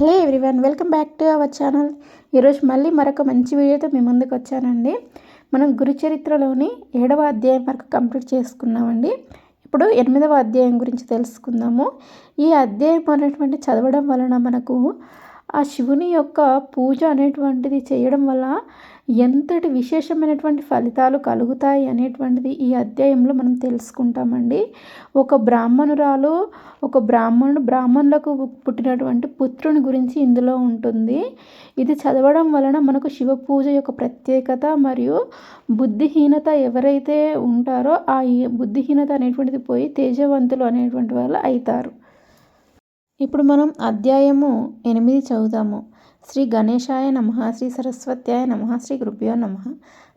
Hello everyone welcome back to our channel. ఈరోజు మళ్ళీ మరొక మంచి వీడియోతో మీ ముందుకు వచ్చానండి. మనం గురుచరిత్రలోని ఏడవ అధ్యాయం వరకు కంప్లీట్ చేసుకున్నామండి. ఇప్పుడు ఎనిమిదవ అధ్యాయం గురించి తెలుసుకుందాము. ఈ అధ్యాయం అనేటువంటి చదవడం వలన మనకు ఆ శివుని యొక్క పూజ అనేటువంటిది చేయడం వల్ల ఎంతటి విశేషమైనటువంటి ఫలితాలు కలుగుతాయి అనేటువంటిది ఈ అధ్యాయంలో మనం తెలుసుకుంటామండి. ఒక బ్రాహ్మణురాలు ఒక బ్రాహ్మణుడు బ్రాహ్మణులకు పుట్టినటువంటి పుత్రుని గురించి ఇందులో ఉంటుంది. ఇది చదవడం వలన మనకు శివ పూజ యొక్క ప్రత్యేకత మరియు బుద్ధిహీనత ఎవరైతే ఉంటారో ఆ బుద్ధిహీనత అనేటువంటిది పోయి తేజవంతులు అనేటువంటి వాళ్ళు అవుతారు. ఇప్పుడు మనం అధ్యాయము ఎనిమిది చదువుతాము శ్రీ గణేశాయ నమ శ్రీ సరస్వత్యాయ నమ శ్రీ గురుభ్యో నమ.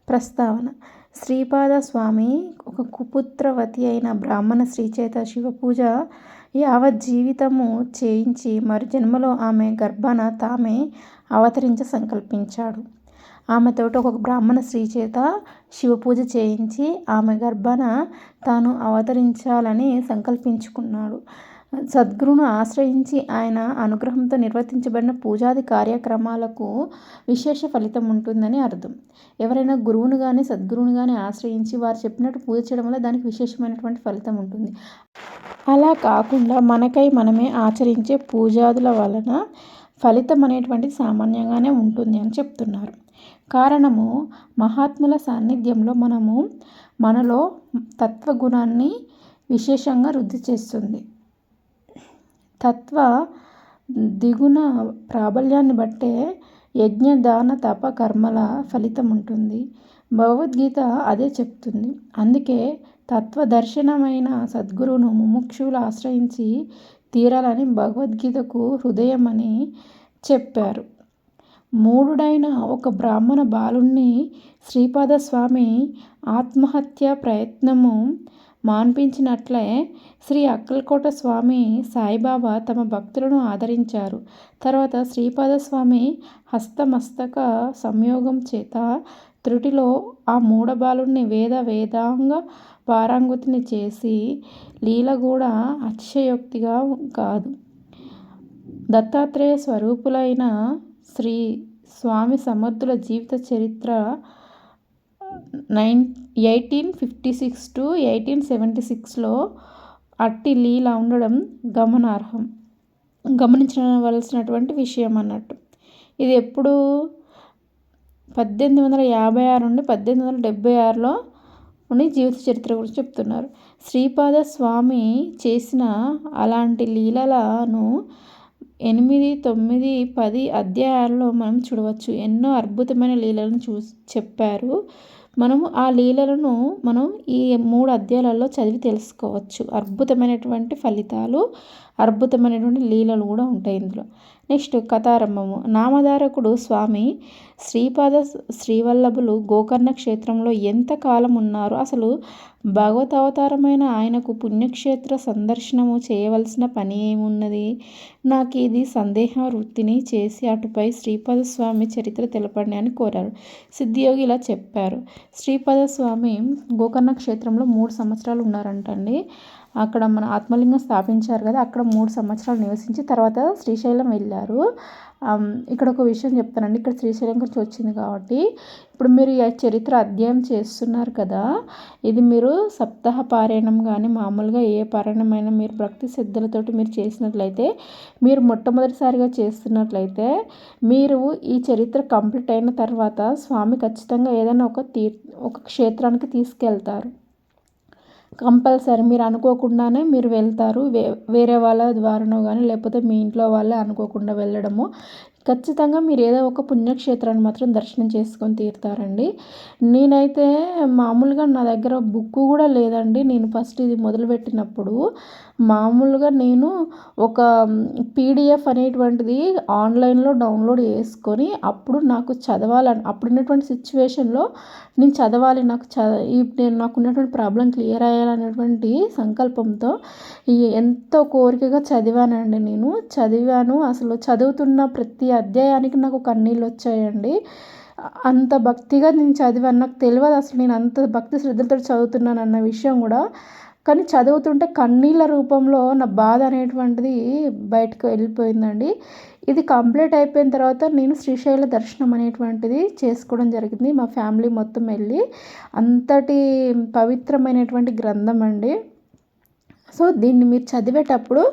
ప్రస్తావన. శ్రీపాద స్వామి ఒక కుపుత్రవతి అయిన బ్రాహ్మణ శ్రీచేత శివపూజ యావత్ జీవితము చేయించి మరు జన్మలో ఆమె గర్భాన తామే అవతరించ సంకల్పించాడు. ఆమెతోటి ఒక బ్రాహ్మణ స్త్రీ చేత శివపూజ చేయించి ఆమె గర్భాన తాను అవతరించాలని సంకల్పించుకున్నాడు. సద్గురును ఆశ్రయించి ఆయన అనుగ్రహంతో నిర్వర్తించబడిన పూజాది కార్యక్రమాలకు విశేష ఫలితం ఉంటుందని అర్థం. ఎవరైనా గురువును కానీ సద్గురువును కానీ ఆశ్రయించి వారు చెప్పినట్టు పూజ చేయడం వల్ల దానికి విశేషమైనటువంటి ఫలితం ఉంటుంది. అలా కాకుండా మనకై మనమే ఆచరించే పూజాదుల వలన ఫలితం అనేటువంటిది సామాన్యంగానే ఉంటుంది అని చెప్తున్నారు. కారణము మహాత్ముల సాన్నిధ్యంలో మనము మనలో తత్వగుణాన్ని విశేషంగా వృద్ధి చేస్తుంది. తత్వ దిగున ప్రాబల్యాన్ని బట్టే యజ్ఞ దాన తప కర్మల ఫలితం ఉంటుంది భగవద్గీత అదే చెప్తుంది. అందుకే తత్వదర్శనమైన సద్గురువును ముముక్షువులు ఆశ్రయించి తీరాలని భగవద్గీతకు హృదయం అని చెప్పారు. మూడుడైన ఒక బ్రాహ్మణ బాలుణ్ణి శ్రీపాదస్వామి ఆత్మహత్య ప్రయత్నము మాన్పించినట్లే శ్రీ అక్కలకోట స్వామి సాయిబాబా తమ భక్తులను ఆదరించారు. తర్వాత శ్రీపాదస్వామి హస్తమస్తక సంయోగం చేత త్రుటిలో ఆ మూడబాలుని వేద వేదాంగ పారాంగుతిని చేసి లీల కూడా అతిశయోక్తిగా కాదు. దత్తాత్రేయ స్వరూపులైన శ్రీ స్వామి సమర్థుల జీవిత చరిత్ర nine eighteen fifty six to eighteen seventy సిక్స్లో అట్టి లీలా ఉండడం గమనార్హం. గమనించవలసినటువంటి విషయం అన్నట్టు. ఇది ఎప్పుడు? పద్దెనిమిది వందల యాభై ఆరు నుండి పద్దెనిమిది వందల డెబ్బై ఆరులో ఉండి జీవిత చరిత్ర గురించి చెప్తున్నారు. శ్రీపాద స్వామి చేసిన అలాంటి లీలలను ఎనిమిది తొమ్మిది పది అధ్యాయాల్లో మనం చూడవచ్చు. ఎన్నో అద్భుతమైన లీలలను చూ చెప్పారు. మనము ఆ లీలలను మనం ఈ మూడు అధ్యాయాలలో చదివి తెలుసుకోవచ్చు. అద్భుతమైనటువంటి ఫలితాలు అద్భుతమైనటువంటి లీలలు కూడా ఉంటాయి ఇందులో. నెక్స్ట్ కథారంభము. నామధారకుడు స్వామి శ్రీపాద శ్రీవల్లభులు గోకర్ణ క్షేత్రంలో ఎంతకాలం ఉన్నారు? అసలు భగవత్ అవతారమైన ఆయనకు పుణ్యక్షేత్ర సందర్శనము చేయవలసిన పని ఏమున్నది? నాకు ఇది సందేహ వృత్తిని చేసి అటుపై శ్రీపాద స్వామి చరిత్ర తెలపండి అని కోరారు. సిద్ధియోగి ఇలా చెప్పారు. శ్రీపాద స్వామి గోకర్ణ క్షేత్రంలో మూడు సంవత్సరాలు ఉన్నారంటండి. అక్కడ మన ఆత్మలింగం స్థాపించారు కదా అక్కడ మూడు సంవత్సరాలు నివసించి తర్వాత శ్రీశైలం వెళ్ళారు. ఇక్కడ ఒక విషయం చెప్తానండి. ఇక్కడ శ్రీశైలం గురించి వచ్చింది కాబట్టి ఇప్పుడు మీరు ఈ చరిత్ర అధ్యయనం చేస్తున్నారు కదా ఇది మీరు సప్తాహ పారాయణం కానీ మామూలుగా ఏ పారాయణమైనా మీరు భక్తి శ్రద్ధలతోటి మీరు చేసినట్లయితే మీరు మొట్టమొదటిసారిగా చేస్తున్నట్లయితే మీరు ఈ చరిత్ర కంప్లీట్ అయిన తర్వాత స్వామి ఖచ్చితంగా ఏదైనా ఒక తీ ఒక క్షేత్రానికి తీసుకెళ్తారు. కంపల్సరీ మీరు అనుకోకుండానే మీరు వెళ్తారు. వే వేరే వాళ్ళ ద్వారానో కానీ లేకపోతే మీ ఇంట్లో వాళ్ళే అనుకోకుండా వెళ్ళడము. ఖచ్చితంగా మీరు ఏదో ఒక పుణ్యక్షేత్రాన్ని మాత్రం దర్శనం చేసుకొని తీరుతారండి. నేనైతే మామూలుగా నా దగ్గర బుక్ కూడా లేదండి. నేను ఫస్ట్ ఇది మొదలుపెట్టినప్పుడు మామూలుగా నేను ఒక పీడిఎఫ్ అనేటువంటిది ఆన్లైన్లో డౌన్లోడ్ చేసుకొని అప్పుడు నాకు చదవాలని అప్పుడున్నటువంటి సిచ్యువేషన్లో నేను చదవాలి నాకు చద నేను నాకు ఉన్నటువంటి ప్రాబ్లం క్లియర్ అయ్యాలనేటువంటి సంకల్పంతో ఎంతో కోరికగా చదివానండి నేను. చదివాను అసలు చదువుతున్న ప్రతి అధ్యాయానికి నాకు కన్నీళ్ళు వచ్చాయండి. అంత భక్తిగా నేను చదివాను. నాకు తెలియదు అసలు నేను అంత భక్తి శ్రద్ధలతో చదువుతున్నాను అన్న విషయం కూడా. కానీ చదువుతుంటే కన్నీళ్ళ రూపంలో నా బాధ అనేటువంటిది బయటకు వెళ్ళిపోయిందండి. ఇది కంప్లీట్ అయిపోయిన తర్వాత నేను శ్రీశైల దర్శనం అనేటువంటిది చేసుకోవడం జరిగింది మా ఫ్యామిలీ మొత్తం వెళ్ళి. అంతటి పవిత్రమైనటువంటి గ్రంథం అండి. సో దీన్ని మీరు చదివేటప్పుడు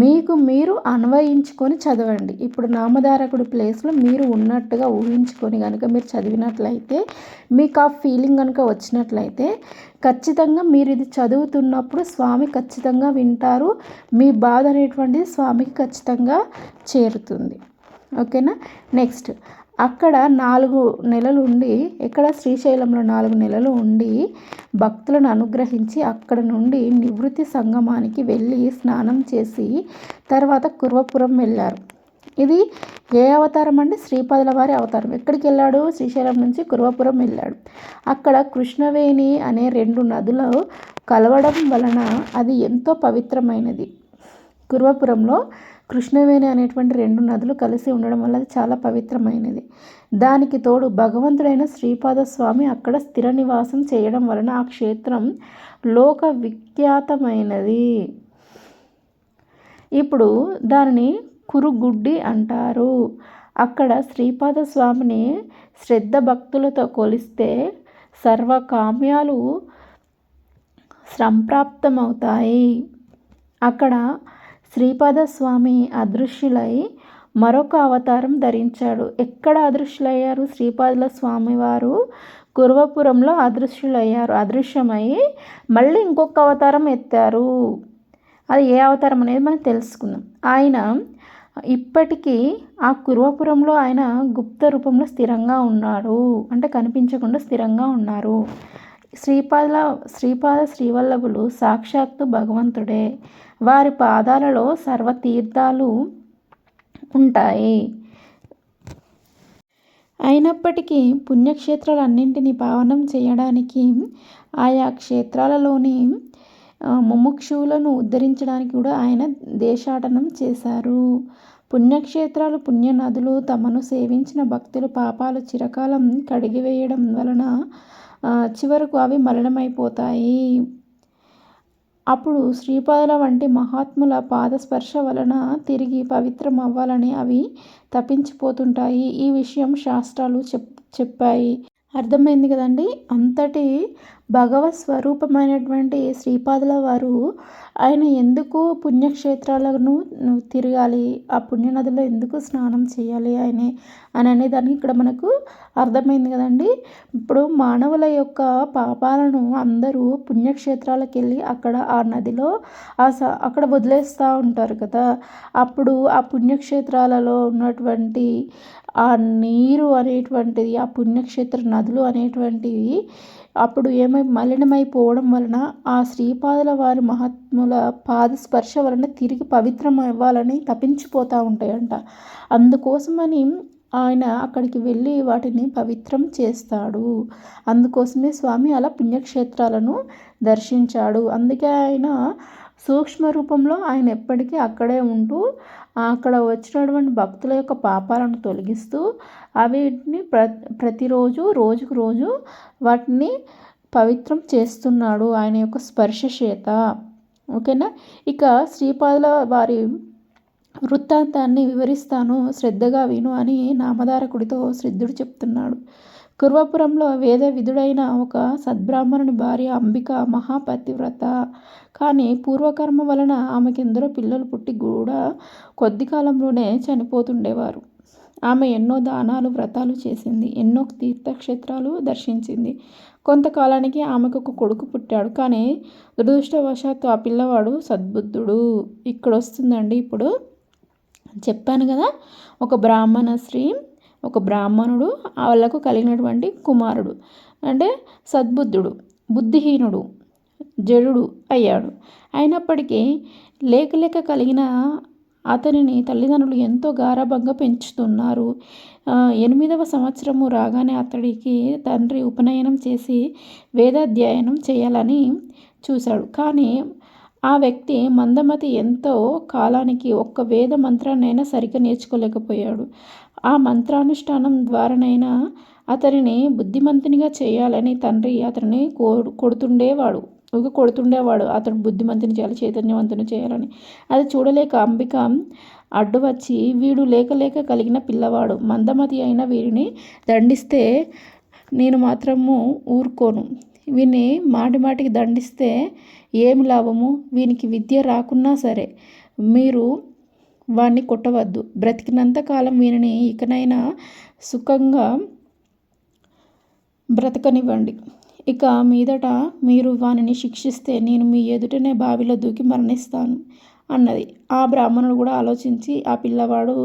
మీకు మీరు అన్వయించుకొని చదవండి. ఇప్పుడు నామధారకుడి ప్లేస్లో మీరు ఉన్నట్టుగా ఊహించుకొని కనుక మీరు చదివినట్లయితే మీకు ఆ ఫీలింగ్ కనుక వచ్చినట్లయితే ఖచ్చితంగా మీరు ఇది చదువుతున్నప్పుడు స్వామి ఖచ్చితంగా వింటారు. మీ బాధ అనేటువంటిది స్వామికి ఖచ్చితంగా చేరుతుంది. ఓకేనా? నెక్స్ట్ అక్కడ నాలుగు నెలలు ఉండి ఇక్కడ శ్రీశైలంలో నాలుగు నెలలు ఉండి భక్తులను అనుగ్రహించి అక్కడ నుండి నివృత్తి సంగమానికి వెళ్ళి స్నానం చేసి తర్వాత కుర్వపురం వెళ్ళారు. ఇది ఏ అవతారం అండి? శ్రీపాదుల వారి అవతారం. ఎక్కడికి వెళ్ళాడు? శ్రీశైలం నుంచి కుర్వపురం వెళ్ళాడు. అక్కడ కృష్ణవేణి అనే రెండు నదులు కలవడం వలన అది ఎంతో పవిత్రమైనది. కుర్వపురంలో కృష్ణవేణి అనేటువంటి రెండు నదులు కలిసి ఉండడం వల్ల అది చాలా పవిత్రమైనది. దానికి తోడు భగవంతుడైన శ్రీపాద స్వామి అక్కడ స్థిర నివాసం చేయడం వలన ఆ క్షేత్రం లోక విఖ్యాతమైనది ఇప్పుడు దానిని కురుగుడ్డి అంటారు. అక్కడ శ్రీపాద స్వామిని శ్రద్ధ భక్తులతో కొలిస్తే సర్వకామ్యాలు సంప్రాప్తమవుతాయి. అక్కడ శ్రీపాద స్వామి అదృశ్యులై మరొక అవతారం ధరించాడు. ఎక్కడ అదృశ్యులయ్యారు? శ్రీపాదుల స్వామివారు కుర్వపురంలో అదృశ్యులయ్యారు. అదృశ్యమై మళ్ళీ ఇంకొక అవతారం ఎత్తారు. అది ఏ అవతారం అనేది మనం తెలుసుకుందాం. ఆయన ఇప్పటికీ ఆ కుర్వపురంలో ఆయన గుప్త రూపంలో స్థిరంగా ఉన్నాడు. అంటే కనిపించకుండా స్థిరంగా ఉన్నారు. శ్రీపాద శ్రీపాద శ్రీవల్లభులు సాక్షాత్తు భగవంతుడే. వారి పాదాలలో సర్వతీర్థాలు ఉంటాయి. అయినప్పటికీ పుణ్యక్షేత్రాలన్నింటినీ పావనం చేయడానికి ఆయా క్షేత్రాలలోని ముముక్షువులను ఉద్ధరించడానికి కూడా ఆయన దేశాటనం చేశారు. పుణ్యక్షేత్రాలు పుణ్యనదులు తమను సేవించిన భక్తులు పాపాలు చిరకాలం కడిగివేయడం వలన చివరకు అవి మలినమైపోతాయి. అప్పుడు శ్రీపాదుల వంటి మహాత్ముల పాదస్పర్శ వలన తిరిగి పవిత్రం అవ్వాలని అవి తప్పించిపోతుంటాయి ఈ విషయం శాస్త్రాలు చెప్ చెప్పాయి. అర్థమైంది కదండి. అంతటి భగవత్ స్వరూపమైనటువంటి శ్రీపాదుల వారు ఆయన ఎందుకు పుణ్యక్షేత్రాలను తిరగాలి? ఆ పుణ్యనదిలో ఎందుకు స్నానం చేయాలి ఆయన అని అనేదానికి ఇక్కడ మనకు అర్థమైంది కదండి. ఇప్పుడు మానవుల యొక్క పాపాలను అందరూ పుణ్యక్షేత్రాలకు వెళ్ళి అక్కడ ఆ నదిలో ఆ స అక్కడ వదిలేస్తూ ఉంటారు కదా. అప్పుడు ఆ పుణ్యక్షేత్రాలలో ఉన్నటువంటి ఆ నీరు అనేటువంటిది ఆ పుణ్యక్షేత్ర నదులు అనేటువంటివి అప్పుడు ఏమై మలినమైపోవడం వలన ఆ శ్రీపాదుల వారి మహాత్ముల పాద స్పర్శ వలన తిరిగి పవిత్రం అవ్వాలని తప్పించిపోతూ ఉంటాయంట. అందుకోసమని ఆయన అక్కడికి వెళ్ళి వాటిని పవిత్రం చేస్తాడు. అందుకోసమే స్వామి అలా పుణ్యక్షేత్రాలను దర్శించాడు. అందుకే ఆయన సూక్ష్మ రూపంలో ఆయన ఎప్పటికీ అక్కడే ఉంటూ అక్కడ వచ్చినటువంటి భక్తుల యొక్క పాపాలను తొలగిస్తూ అవిటిని ప్ర ప్రతిరోజు రోజుకు రోజు వాటిని పవిత్రం చేస్తున్నాడు. ఆయన యొక్క స్పర్శ చేత ఓకేనా? ఇక శ్రీపాదుల వారి వృత్తాంతాన్ని వివరిస్తాను. శ్రద్ధగా విను అని నామధారకుడితో శ్రద్ధుడు చెప్తున్నాడు. కుర్వపురంలో వేద విధుడైన ఒక సద్బ్రాహ్మణుని భార్య అంబిక మహాపతివ్రత. కానీ పూర్వకర్మ వలన ఆమెకి ఎందరో పిల్లలు పుట్టి కూడా కొద్ది కాలంలోనే చనిపోతుండేవారు. ఆమె ఎన్నో దానాలు వ్రతాలు చేసింది ఎన్నో తీర్థక్షేత్రాలు దర్శించింది. కొంతకాలానికి ఆమెకు ఒక కొడుకు పుట్టాడు. కానీ దురదృష్టవశాత్తు ఆ పిల్లవాడు సద్బుద్ధుడు. ఇక్కడ వస్తుందండి ఇప్పుడు చెప్పాను కదా ఒక బ్రాహ్మణ స్త్రీ ఒక బ్రాహ్మణుడు వాళ్ళకు కలిగినటువంటి కుమారుడు. అంటే సద్బుద్ధుడు బుద్ధిహీనుడు జడుడు అయ్యాడు. అయినప్పటికీ లేక లేక కలిగిన అతనిని తల్లిదండ్రులు ఎంతో గారాభంగా పెంచుతున్నారు. ఎనిమిదవ సంవత్సరము రాగానే అతడికి తండ్రి ఉపనయనం చేసి వేదాధ్యయనం చేయాలని చూశాడు. కానీ ఆ వ్యక్తి మందమతి ఎంతో కాలానికి ఒక్క వేద మంత్రాన్నైనా సరిగ్గా నేర్చుకోలేకపోయాడు. ఆ మంత్రానుష్ఠానం ద్వారానైనా అతనిని బుద్ధిమంతునిగా చేయాలని తండ్రి అతనిని కొడుతుండేవాడు ఒక కొడుతుండేవాడు. అతను బుద్ధిమంతుని చేయాలి చైతన్యవంతుని చేయాలని. అది చూడలేక అంబిక అడ్డు వచ్చి వీడు లేక లేక కలిగిన పిల్లవాడు. మందమతి అయిన వీరిని దండిస్తే నేను మాత్రము ఊరుకోను. వీని మాటి మాటికి దండిస్తే ఏమి లాభము? వీనికి విద్య రాకున్నా సరే మీరు వాణ్ణి కొట్టవద్దు. బ్రతికినంత కాలం వీనిని ఇకనైనా సుఖంగా బ్రతకనివ్వండి. ఇక మీదట మీరు వానిని శిక్షిస్తే నేను మీ ఎదుటనే బావిలో దూకి మరణిస్తాను అన్నది. ఆ బ్రాహ్మణుడు కూడా ఆలోచించి ఆ పిల్లవాడు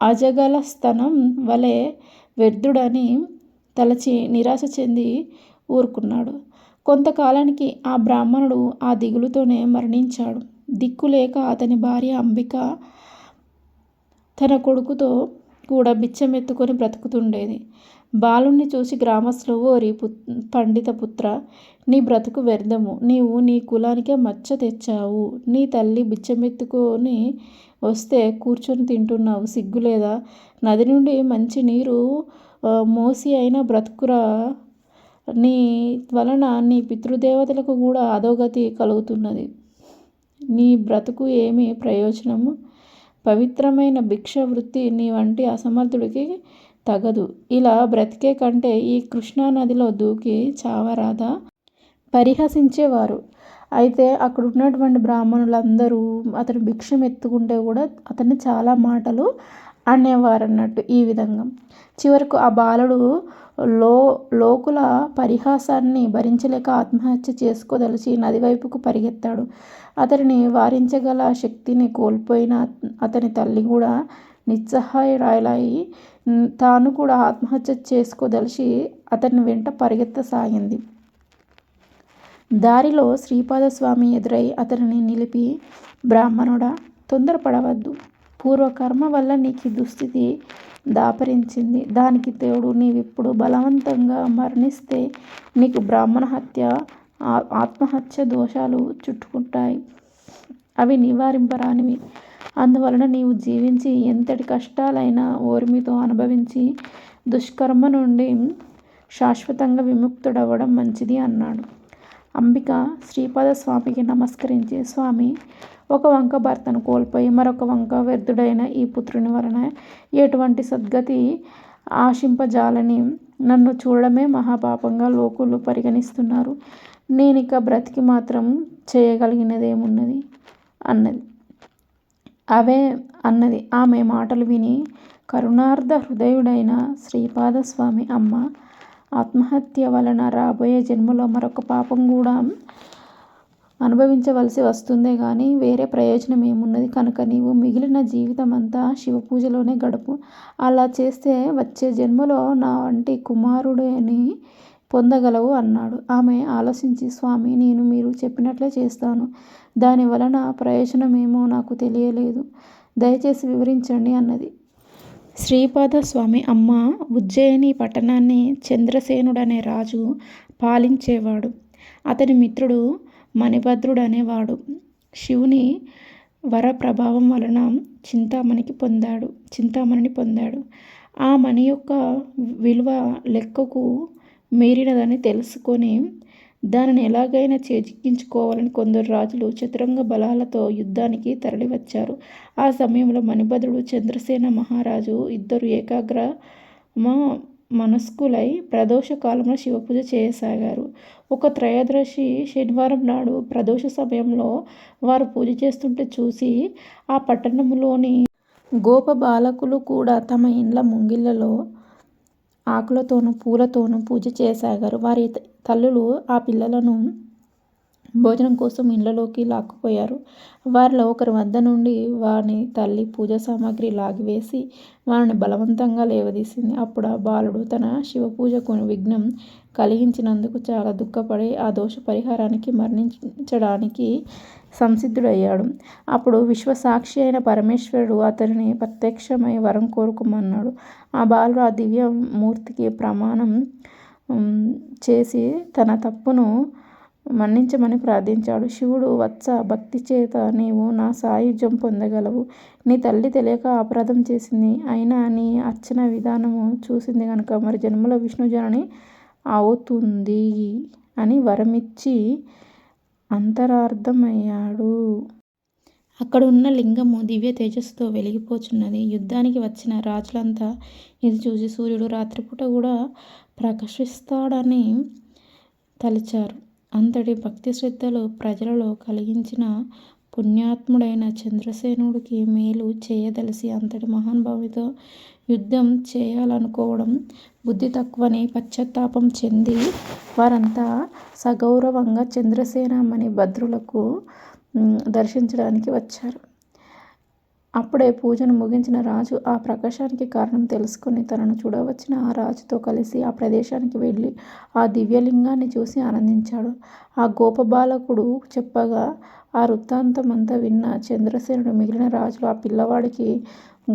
అజగల స్తనం వలె వ్యర్థుడని తలచి నిరాశ చెంది ఊరుకున్నాడు. కొంతకాలానికి ఆ బ్రాహ్మణుడు ఆ దిగులుతోనే మరణించాడు. దిక్కులేక అతని భార్య అంబిక తన కొడుకుతో కూడా బిచ్చమెత్తుకొని బ్రతుకుతుండేది. బాలుణ్ణి చూసి గ్రామస్తులు ఓరి పు పండిత పుత్ర నీ బ్రతుకు వ్యర్థము. నీవు నీ కులానికే మచ్చ తెచ్చావు. నీ తల్లి బిచ్చమెత్తుకొని వస్తే కూర్చొని తింటున్నావు. సిగ్గులేదా? నది నుండి మంచి నీరు మోసి అయిన బ్రతుకురా. నీ వలన నీ పితృదేవతలకు కూడా అధోగతి కలుగుతున్నది. నీ బ్రతుకు ఏమి ప్రయోజనము? పవిత్రమైన భిక్ష వృత్తి నీ వంటి అసమర్థుడికి తగదు. ఇలా బ్రతికే కంటే ఈ కృష్ణానదిలో దూకి చావరాదా? పరిహసించేవారు. అయితే అక్కడ ఉన్నటువంటి బ్రాహ్మణులందరూ అతను భిక్షం ఎత్తుకుంటే కూడా అతన్ని చాలా మాటలు అనేవారు అన్నట్టు ఈ విధంగా. చివరకు ఆ బాలుడు లో లోకుల పరిహాసాన్ని భరించలేక ఆత్మహత్య చేసుకోదలిచి నది వైపుకు పరిగెత్తాడు. అతడిని వారించగల శక్తిని కోల్పోయిన అతని తల్లి కూడా నిస్సహాయురాలై తాను కూడా ఆత్మహత్య చేసుకోదలిచి అతని వెంట పరిగెత్తసాగింది. దారిలో శ్రీపాదస్వామి ఎదురై అతనిని నిలిపి బ్రాహ్మణుడా తొందరపడవద్దు. పూర్వకర్మ వల్ల నీకు దుస్థితి దాపరించింది. దానికి తోడు నీవిప్పుడు బలవంతంగా మరణిస్తే నీకు బ్రాహ్మణ హత్య ఆత్మహత్య దోషాలు చుట్టుకుంటాయి. అవి నివారింపరానివి. అందువలన నీవు జీవించి ఎంతటి కష్టాలైనా ఓర్మితో అనుభవించి దుష్కర్మ నుండి శాశ్వతంగా విముక్తుడవ్వడం మంచిది అన్నాడు. అంబిక శ్రీపాద స్వామికి నమస్కరించి స్వామి ఒక వంక భర్తను కోల్పోయి మరొక వంక వ్యర్థుడైన ఈ పుత్రుని వలన ఎటువంటి సద్గతి ఆశింపజాలని నన్ను చూడడమే మహాపాపంగా లోకులు పరిగణిస్తున్నారు. నేనిక బ్రతికి మాత్రం చేయగలిగినదేమున్నది? అన్నది. అవే అన్నది. ఆమె మాటలు విని కరుణార్ధ హృదయుడైన శ్రీపాదస్వామి అమ్మ ఆత్మహత్య వలన రాబోయే జన్మలో మరొక పాపం కూడా అనుభవించవలసి వస్తుందే కానీ వేరే ప్రయోజనం ఏమున్నది? కనుక నీవు మిగిలిన జీవితం అంతా శివపూజలోనే గడుపు. అలా చేస్తే వచ్చే జన్మలో నా వంటి కుమారుడిని పొందగలవు అన్నాడు. ఆమె ఆలోచించి స్వామి నేను మీరు చెప్పినట్లే చేస్తాను. దాని వలన ప్రయోజనమేమో నాకు తెలియలేదు. దయచేసి వివరించండి అన్నది. శ్రీపాద స్వామి అమ్మ ఉజ్జయిని పట్టణాన్ని చంద్రసేనుడనే రాజు పాలించేవాడు. అతని మిత్రుడు మణిభద్రుడు అనేవాడు శివుని వర ప్రభావం వలన చింతామణికి పొందాడు చింతామణిని పొందాడు. ఆ మణి యొక్క విలువ లెక్కకు మీరినదని తెలుసుకొని దానిని ఎలాగైనా చేజిక్కించుకోవాలని కొందరు రాజులు చతురంగ బలాలతో యుద్ధానికి తరలివచ్చారు. ఆ సమయంలో మణిభద్రుడు చంద్రసేన మహారాజు ఇద్దరు ఏకాగ్ర మనస్కులై ప్రదోష కాలంలో శివపూజ చేయసాగారు. ఒక త్రయోదశి శనివారం నాడు ప్రదోష సమయంలో వారు పూజ చేస్తుంటే చూసి ఆ పట్టణంలోని గోప బాలకులు కూడా తమ ఇండ్ల ముంగిళ్ళలో ఆకులతోనూ పూలతోనూ పూజ చేసాగారు. వారి తల్లులు ఆ పిల్లలను భోజనం కోసం ఇళ్ళలోకి లాక్కుపోయారు. వారిలో ఒకరి వద్ద నుండి వారిని తల్లి పూజ సామాగ్రి లాగివేసి వారిని బలవంతంగా లేవదీసింది. అప్పుడు ఆ బాలుడు తన శివపూజకు విఘ్నం కలిగించినందుకు చాలా దుఃఖపడి ఆ దోష పరిహారానికి మరణించడానికి సంసిద్ధుడయ్యాడు. అప్పుడు విశ్వసాక్షి అయిన పరమేశ్వరుడు అతనిని ప్రత్యక్షమై వరం కోరుకోమన్నాడు. ఆ బాలుడు ఆ దివ్య మూర్తికి ప్రమాణం చేసి తన తప్పును మన్నించమని ప్రార్థించాడు. శివుడు వత్స భక్తి చేత నీవు నా సాయుధ్యం పొందగలవు. నీ తల్లి తెలియక అపరాధం చేసింది. అయినా నీ అర్చన విధానము చూసింది కనుక మరి జన్మలో విష్ణుజనని అవుతుంది అని వరమిచ్చి అంతరార్థమయ్యాడు. అక్కడ ఉన్న లింగము దివ్య తేజస్సుతో వెలిగిపోచున్నది. యుద్ధానికి వచ్చిన రాజులంతా ఇది చూసి సూర్యుడు రాత్రిపూట కూడా ప్రకాశిస్తాడని తలిచారు. అంతటి భక్తి శ్రద్ధలు ప్రజలలో కలిగించిన పుణ్యాత్ముడైన చంద్రసేనుడికి మేలు చేయదలిసి అంతటి మహానుభావితో యుద్ధం చేయాలనుకోవడం బుద్ధి తక్కువని పశ్చాత్తాపం చెంది వారంతా సగౌరవంగా చంద్రసేనమణి భద్రులకు దర్శించడానికి వచ్చారు. అప్పుడే పూజను ముగించిన రాజు ఆ ప్రకాశానికి కారణం తెలుసుకుని తనను చూడవచ్చిన ఆ రాజుతో కలిసి ఆ ప్రదేశానికి వెళ్ళి ఆ దివ్యలింగాన్ని చూసి ఆనందించాడు. ఆ గోపబాలకుడు చెప్పగా ఆ వృత్తాంతమంతా విన్న చంద్రసేనుడు మిగిలిన రాజులు ఆ పిల్లవాడికి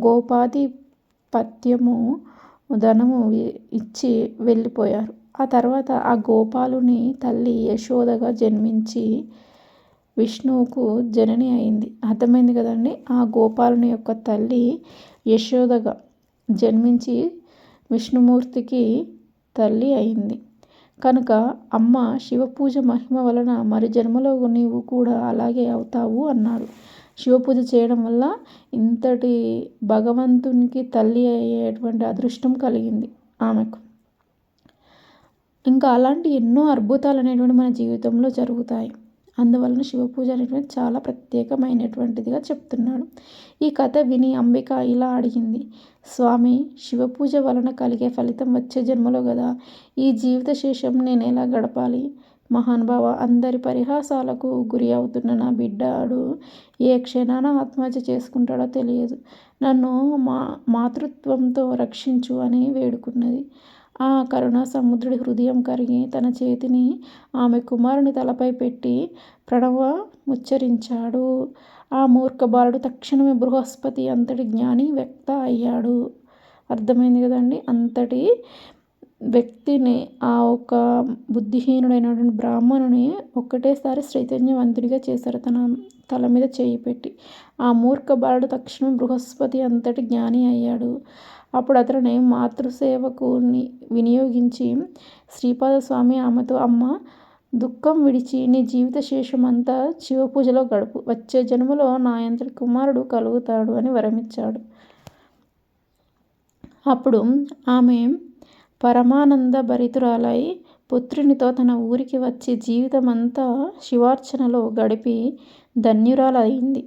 గోపాధిపత్యము ధనము ఇచ్చి వెళ్ళిపోయారు. ఆ తర్వాత ఆ గోపాలుని తల్లి యశోదగా జన్మించి విష్ణువుకు జనని అయింది. అర్థమైంది కదండి? ఆ గోపాలుని యొక్క తల్లి యశోదగా జన్మించి విష్ణుమూర్తికి తల్లి అయింది. కనుక అమ్మ శివపూజ మహిమ వలన మరి జన్మలో నీవు కూడా అలాగే అవుతావు అన్నాడు. శివపూజ చేయడం వల్ల ఇంతటి భగవంతునికి తల్లి అయ్యేటువంటి అదృష్టం కలిగింది ఆమెకు. ఇంకా అలాంటి ఎన్నో అద్భుతాలు అనేటువంటి మన జీవితంలో జరుగుతాయి. అందువలన శివపూజ అనేటువంటి చాలా ప్రత్యేకమైనటువంటిదిగా చెప్తున్నాడు. ఈ కథ విని అంబిక ఇలా అడిగింది. స్వామి శివపూజ వలన కలిగే ఫలితం వచ్చే జన్మలో కదా. ఈ జీవిత శేషం నేను ఎలా గడపాలి? మహానుభావ అందరి పరిహాసాలకు గురి అవుతున్న నా బిడ్డాడు ఏ క్షణాన ఆత్మహత్య చేసుకుంటాడో తెలియదు. నన్ను మా మాతృత్వంతో రక్షించు అని వేడుకున్నది. ఆ కరుణాసముద్రుడి హృదయం కరిగి తన చేతిని ఆమె కుమారుని తలపై పెట్టి ప్రణవ ముచ్చరించాడు. ఆ మూర్ఖ బాలుడు తక్షణమే బృహస్పతి అంతటి జ్ఞాని వ్యక్త అయ్యాడు. అర్థమైంది కదండి? అంతటి వ్యక్తిని ఆ ఒక బుద్ధిహీనుడైనటువంటి బ్రాహ్మణుని ఒక్కటేసారి చైతన్యవంతుడిగా చేశారు. తన తల మీద చేయి పెట్టి. ఆ మూర్ఖ బాలుడు తక్షణం బృహస్పతి అంతటి జ్ఞాని అయ్యాడు. అప్పుడు అతనిని మాతృసేవకు వినియోగించి శ్రీపాద స్వామి ఆమెతో అమ్మ దుఃఖం విడిచి నీ జీవిత శేషమంతా శివపూజలో గడుపు. వచ్చే జన్మలో నా కుమారుడు కలుగుతాడు అని వరమిచ్చాడు. అప్పుడు ఆమె పరమానంద భరితురాలై పుత్రునితో తన ఊరికి వచ్చి జీవితమంతా శివార్చనలో గడిపి ధన్యురాలైంది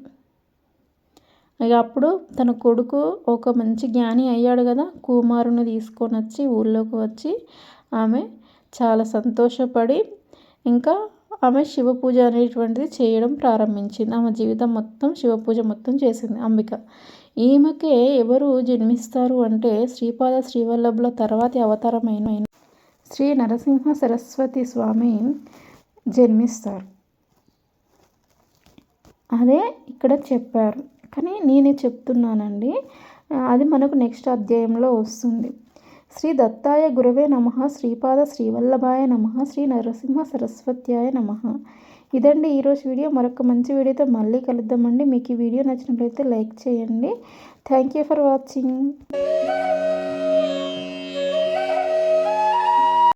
ఇక అప్పుడు తన కొడుకు ఒక మంచి జ్ఞాని అయ్యాడు కదా కుమారుని తీసుకొని వచ్చి ఊళ్ళోకి వచ్చి ఆమె చాలా సంతోషపడి ఇంకా ఆమె శివ పూజ అనేటువంటిది చేయడం ప్రారంభించింది. ఆమె జీవితం మొత్తం శివ పూజ మొత్తం చేసింది అంబిక. ఈమెకే ఎవరు జన్మిస్తారు అంటే శ్రీపాద శ్రీవల్లభుల తర్వాతి అవతారమైన శ్రీ నరసింహ సరస్వతి స్వామి జన్మిస్తారు. అదే ఇక్కడ చెప్పారు. కానీ నేనే చెప్తున్నానండి. అది మనకు నెక్స్ట్ అధ్యాయంలో వస్తుంది. శ్రీ దత్తాయ గురవే నమ శ్రీపాద శ్రీవల్లభాయ నమ శ్రీ నరసింహ సరస్వత్యాయ నమ. ఇదండి ఈరోజు వీడియో. మరొక మంచి వీడియోతో మళ్ళీ కలుద్దామండి. మీకు ఈ వీడియో నచ్చినట్లయితే లైక్ చేయండి. Thank you for watching.